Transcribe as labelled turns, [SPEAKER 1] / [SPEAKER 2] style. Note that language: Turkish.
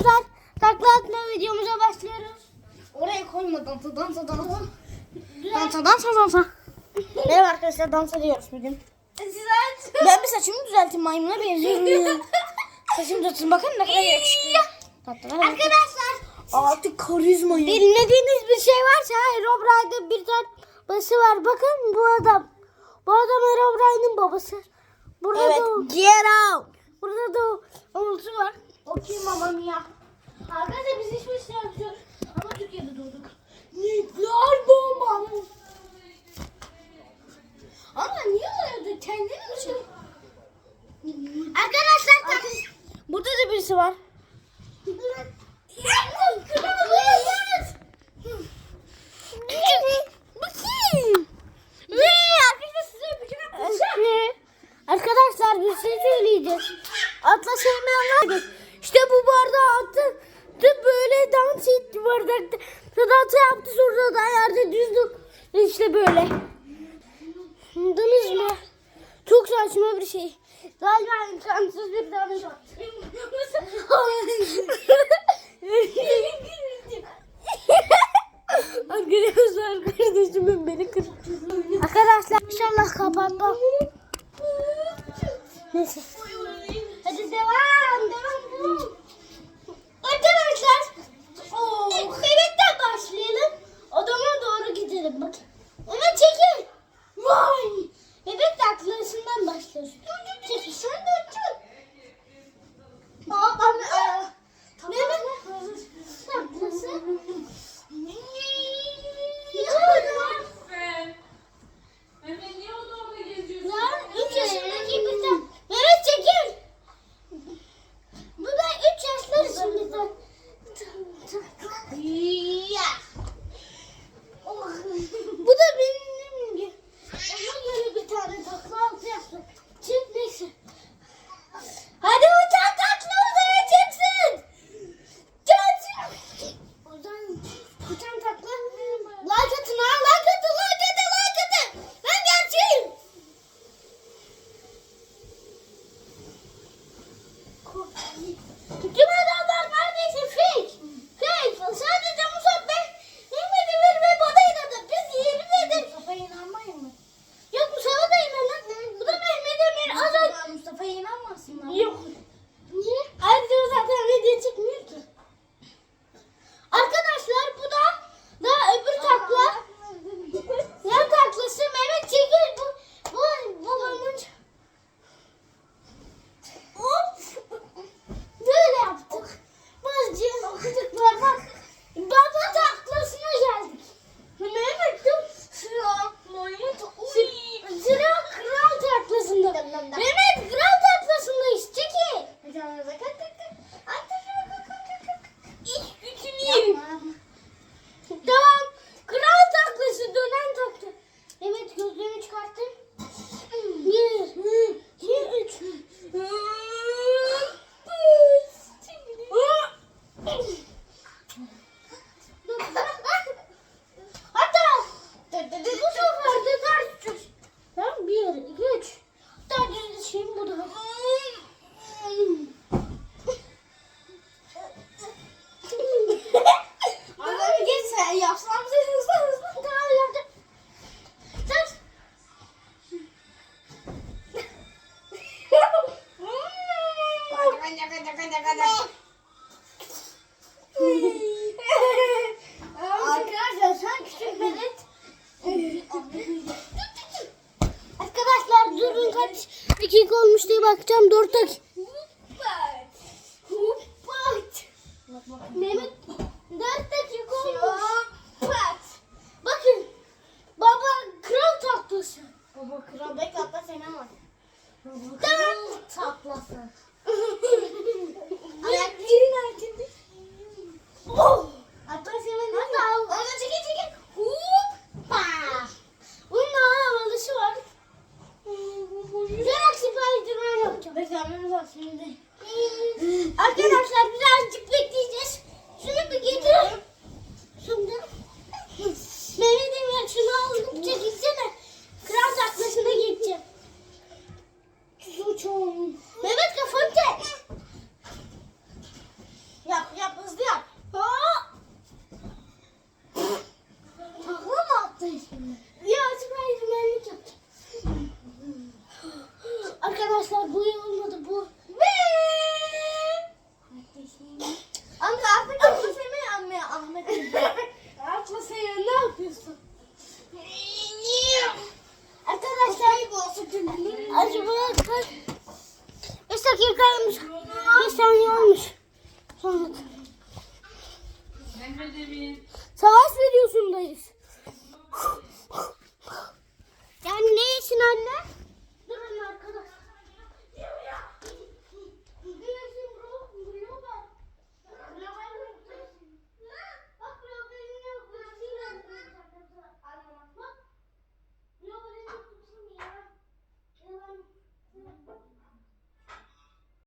[SPEAKER 1] Arkadaşlar takla atma videomuza başlıyoruz.
[SPEAKER 2] Oraya koyma dansa dansa dansa.
[SPEAKER 1] Dansa
[SPEAKER 2] dansa dansa. Merhaba arkadaşlar dans ediyoruz bugün.
[SPEAKER 3] Güzel.
[SPEAKER 2] Ben bir saçımı düzelteyim maymuna benziyorum ya. Saçımı düzelteyim bakın ne kadar yakışıklı. Tatlı.
[SPEAKER 1] Arkadaşlar.
[SPEAKER 2] Artık karizmayım.
[SPEAKER 1] Bilmediğiniz bir şey varsa Herobrine'de bir tane babası var. Bakın bu adam. Bu adam Herobrine'in babası. Burada Evet. da
[SPEAKER 2] Get out.
[SPEAKER 1] burada da oğlusu var.
[SPEAKER 2] O kim mamam ya?
[SPEAKER 1] Arkadaşlar biz hiçbir şey yapmıyoruz. Ama Türkiye'de doğduk.
[SPEAKER 2] Nükleer bomba.
[SPEAKER 1] Ama niye öyle kendini mi şey? Arkadaşlar burada da birisi var. Ve arkadaşlar bir şey söyleyeceğiz. Atla var. İşte bu bardağı attı. De böyle dans etti bardakta. Dans yaptı sonra da yerde düzdük. İşte böyle. Anladınız mı? Çok saçma bir şey. Galiba imkansız bir var. Arkadaşlar kardeşimin beni kırdı. Arkadaşlar inşallah kapatmam. Neyse. Woo! Olmuş diye bakacağım. 4 dakika.
[SPEAKER 2] Huppat.
[SPEAKER 1] Huppat.
[SPEAKER 2] Mehmet
[SPEAKER 1] 4 dakika olmuş.
[SPEAKER 2] Huppat.
[SPEAKER 1] Bakın. Baba kral taklası.
[SPEAKER 2] Baba kral bek atla sen var. Tamam. Taklası. Ayakların altında.
[SPEAKER 1] Oh.
[SPEAKER 2] Atla senin Hatta orada çekil çekil. Huppa.
[SPEAKER 1] Bunun havalısı var olacak.
[SPEAKER 2] Beklememiz var şimdi.
[SPEAKER 1] Arkadaşlar birazcık bekleyeceğiz. Şunu bir getir. Şimdi. Mehmet'im ya şunu alıp. buradaymış. Bir saniye olmuş. Sonra. Savaş videosundayız.